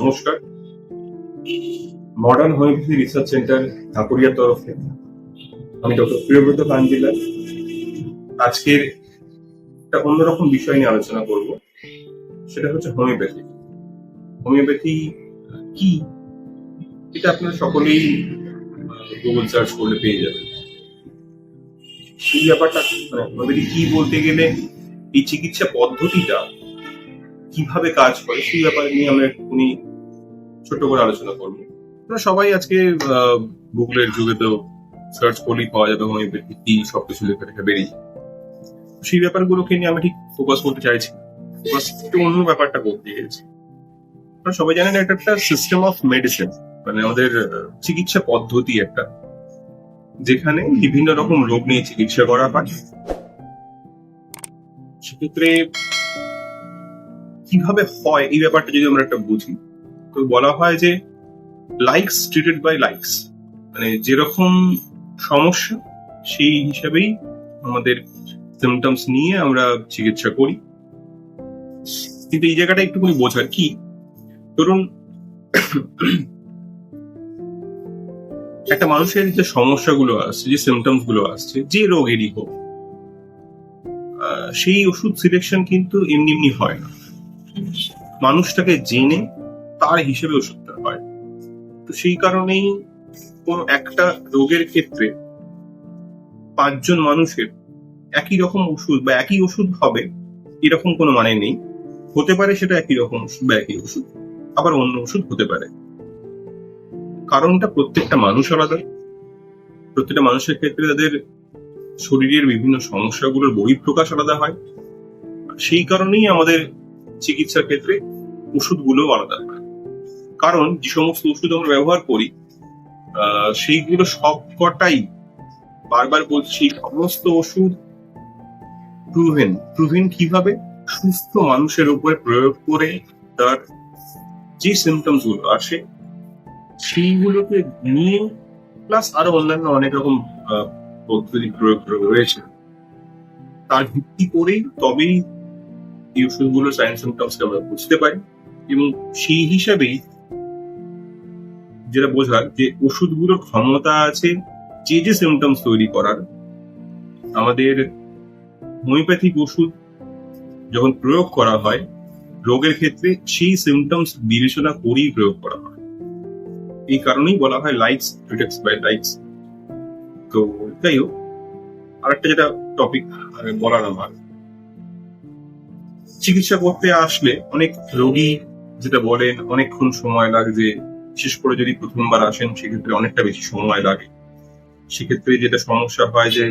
নমস্কার। Modern homeopathy research centre ঢাকুরিয়ার তরফে আমি ডক্টর প্রিয়ব্রত কাঞ্জিলা আজকের একটা অন্যরকম বিষয় নিয়ে আলোচনা করব, সেটা হচ্ছে হোমিওপ্যাথি হোমিওপ্যাথি কি? এটা আপনারা সকলেই গুগল সার্চ করলে পেয়ে যাবেন। এই ব্যাপারটা মানে হোমিওপ্যাথি কি বলতে গেলে, এই চিকিৎসা পদ্ধতিটা কীভাবে কাজ করে, সেই ব্যাপারে নিয়ে আমরা একটুখানি ছোট করে আলোচনা করব। আপনারা সবাই আজকে গুগলের যুগে তো সার্চ করলেই পাওয়া যাবে হোমিওপ্যাথি কি সবকিছু লেখা বেরিয়ে সেই ব্যাপারগুলোকে নিয়ে আমি ঠিক ফোকাস করতে চাইছি। ফোকাস একটু অন্য ব্যাপারটা করতে আপনারা সবাই জানেন এটা একটা সিস্টেম অফ মেডিসিন মানে আমাদের চিকিৎসা পদ্ধতি একটা, যেখানে বিভিন্ন রকম রোগ নিয়ে চিকিৎসা করা হয়। সেক্ষেত্রে কীভাবে হয় এই ব্যাপারটা যদি আমরা একটা বুঝি তো বলা হয় যে লাইকস ট্রিটেড বাই লাইকস মানে যেরকম সমস্যা, সেই হিসাবেই আমাদের সিমটমস নিয়ে আমরা চিকিৎসা করি। কিন্তু এই জায়গাটা একটুখানি বোঝার কি? ধরুন, একটা মানুষের যে সমস্যাগুলো আসছে, যে সিমটমসগুলো আসছে, যে রোগেরই হোক সেই ওষুধ সিলেকশন কিন্তু এমনি এমনি হয় না। মানুষটাকে জেনে তার হিসেবে ওষুধটা হয়। তো সেই কারণেই কোন একটা রোগের ক্ষেত্রে পাঁচজন মানুষের একই রকম ওষুধ বা একই ওষুধ হবে এরকম কোনো মানে নেই। হতে পারে সেটা একই রকম ওষুধ বা একই ওষুধ, আবার অন্য ওষুধ হতে পারে। কারণটা প্রত্যেকটা মানুষ আলাদা। প্রত্যেকটা মানুষের ক্ষেত্রে তাদের শরীরের বিভিন্ন সমস্যাগুলোর বহিঃপ্রকাশ আলাদা হয়। সেই কারণেই আমাদের চিকিৎসার ক্ষেত্রে ওষুধগুলো আলাদা হয়। কারণ যে সমস্ত ওষুধ আমরা ব্যবহার করি সেইগুলো সবকটাই বারবার বলছি সমস্ত ওষুধ প্রুভেন প্রুভেন কীভাবে? সুস্থ মানুষের উপরে প্রয়োগ করে তার যে সিমটমসগুলো আসে, সেইগুলোকে নিয়ে প্লাস আরও অন্যান্য অনেক রকম পদ্ধতি প্রয়োগ রয়েছে তার ভিত্তি করেই তবেই এই ওষুধগুলো সাইন সিমটমসকে আমরা বুঝতে পারি এবং সেই হিসাবেই যেটা বোঝার যে ওষুধগুলোর ক্ষমতা আছে, যে যে সিমটমস তৈরি করার। আমাদের হোমিওপ্যাথিক ওষুধ যখন প্রয়োগ করা হয়, রোগের ক্ষেত্রে সেই সিমটমস বিবেচনা করেই প্রয়োগ করা হয়। এই কারণেই বলা হয় লাইটস ডিটেক্টস বাই লাইটস তো যাই হোক, আরেকটা যেটা টপিক বলার আমার, চিকিৎসা করতে আসলে অনেক রোগী যেটা বলেন, অনেকক্ষণ সময় লাগছে বিশেষ করে যদি প্রথমবার আসেন, সেক্ষেত্রে অনেকটা বেশি সময় লাগে। সেক্ষেত্রে যেটা সমস্যা হয় যে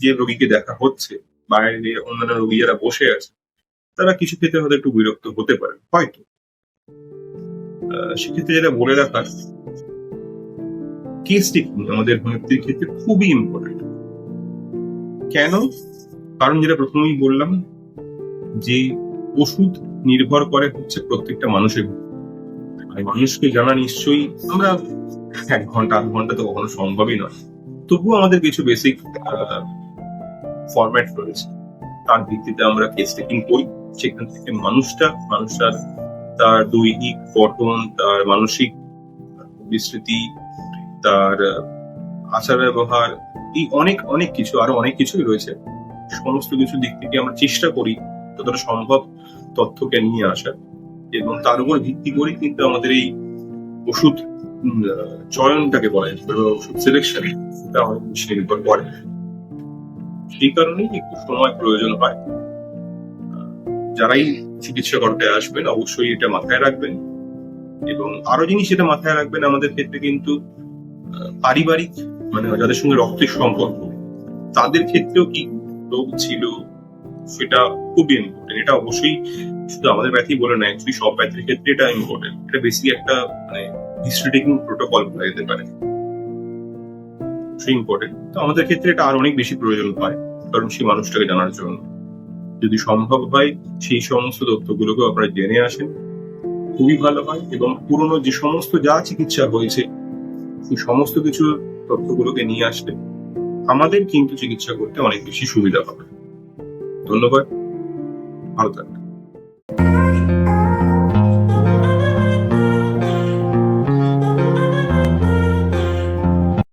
যে রোগীকে দেখা হচ্ছে, বাইরে অন্যান্য রোগী যারা বসে আছে, তারা কিছু ক্ষেত্রে হয়তো একটু বিরক্ত হতে পারে, হয়তো। সেক্ষেত্রে যেটা বলে রাখার কেস টেকিং আমাদের হোমিওপ্যাথির ক্ষেত্রে খুবই ইম্পর্টেন্ট কেন? কারণ যেটা প্রথমেই বললাম, যে ওষুধ নির্ভর করে হচ্ছে প্রত্যেকটা মানুষের মানুষকে জানা নিশ্চয়ই আমরা এক ঘণ্টা, আধ ঘণ্টা তো কখনো সম্ভবই নয়। তবুও আমাদের কিছু বেসিক ফরম্যাট রয়েছে। তার ভিত্তিতে আমরা কেস টেকিং করি। সেখান থেকে মানুষটা, মানুষটার তার দৈহিক গঠন তার মানসিক বিস্তৃতি তার আচার ব্যবহার, এই অনেক অনেক কিছু, আরও অনেক কিছুই রয়েছে। সমস্ত কিছু দিক থেকে আমরা চেষ্টা করি যতটা সম্ভব তথ্যকে নিয়ে আসার। এবং তার উপর ভিত্তি করে কিন্তু আমাদের এই ওষুধ চয়নটাকে বলা পারে ওষুধ সিলেকশন সেটা অনেক বেশি নির্ভর করে। সেই কারণেই একটু সময় প্রয়োজন হয়। যারাই চিকিৎসা করতে আসবেন, অবশ্যই এটা মাথায় রাখবেন। এবং আরও জিনিস এটা মাথায় রাখবেন, আমাদের ক্ষেত্রে কিন্তু পারিবারিক মানে যাদের সঙ্গে রক্তের সম্পর্ক, তাদের ক্ষেত্রেও কি রোগ ছিল সেটা খুবই ইম্পর্টেন্ট এটা অবশ্যই শুধু আমাদের ব্যাথি বলে না অ্যাকচুয়ালি সব ব্যাথির ক্ষেত্রে এটা ইম্পর্টেন্ট এটা বেশি একটা মানে হিস্ট্রি টেকিং প্রোটোকল বলা যেতে পারে। সেই ইম্পর্টেন্ট তো আমাদের ক্ষেত্রে এটা আর অনেক বেশি প্রয়োজন হয়, কারণ সেই মানুষটাকে জানার জন্য। যদি সম্ভব হয়, সেই সমস্ত তথ্যগুলোকে আপনারা জেনে আসেন। খুবই ভালো হয় এবং পুরনো যে সমস্ত যা চিকিৎসা হয়েছে, সেই সমস্ত কিছু তথ্যগুলোকে নিয়ে আসলে আমাদের কিন্তু চিকিৎসা করতে অনেক বেশি সুবিধা হবে। ধন্যবাদ। ভালো থাকবেন।